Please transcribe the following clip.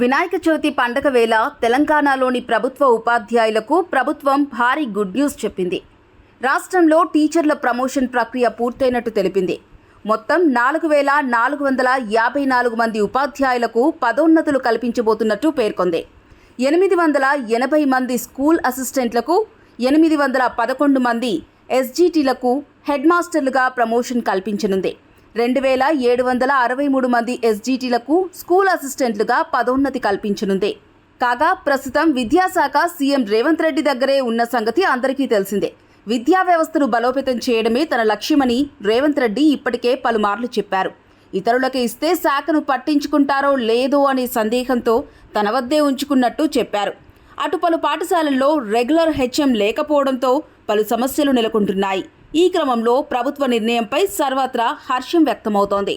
వినాయక చవితి పండగ వేళ తెలంగాణలోని ప్రభుత్వ ఉపాధ్యాయులకు ప్రభుత్వం భారీ గుడ్ న్యూస్ చెప్పింది. రాష్ట్రంలో టీచర్ల ప్రమోషన్ ప్రక్రియ పూర్తయినట్టు తెలిపింది. మొత్తం నాలుగు వేల నాలుగు వందల యాభై నాలుగు మంది ఉపాధ్యాయులకు పదోన్నతులు కల్పించబోతున్నట్టు పేర్కొంది. ఎనిమిది వందల ఎనభై మంది స్కూల్ అసిస్టెంట్లకు ఎనిమిది వందల పదకొండు మంది ఎస్జీటీలకు హెడ్ మాస్టర్లుగా ప్రమోషన్ కల్పించనుంది. రెండు వేల ఏడు వందల అరవై మూడు మంది ఎస్జీటీలకు స్కూల్ అసిస్టెంట్లుగా పదోన్నతి కల్పించనుంది. కాగా ప్రస్తుతం విద్యాశాఖ సీఎం రేవంత్ రెడ్డి దగ్గరే ఉన్న సంగతి అందరికీ తెలిసిందే. విద్యా వ్యవస్థను బలోపేతం చేయడమే తన లక్ష్యమని రేవంత్ రెడ్డి ఇప్పటికే పలుమార్లు చెప్పారు. ఇతరులకు ఇస్తే శాఖను పట్టించుకుంటారో లేదో అనే సందేహంతో తన వద్దే ఉంచుకున్నట్టు చెప్పారు. అటు పలు పాఠశాలల్లో రెగ్యులర్ హెచ్ఎం లేకపోవడంతో పలు సమస్యలు నెలకొంటున్నాయి. ఈ క్రమంలో ప్రభుత్వ నిర్ణయంపై సర్వత్రా హర్షం వ్యక్తమవుతోంది.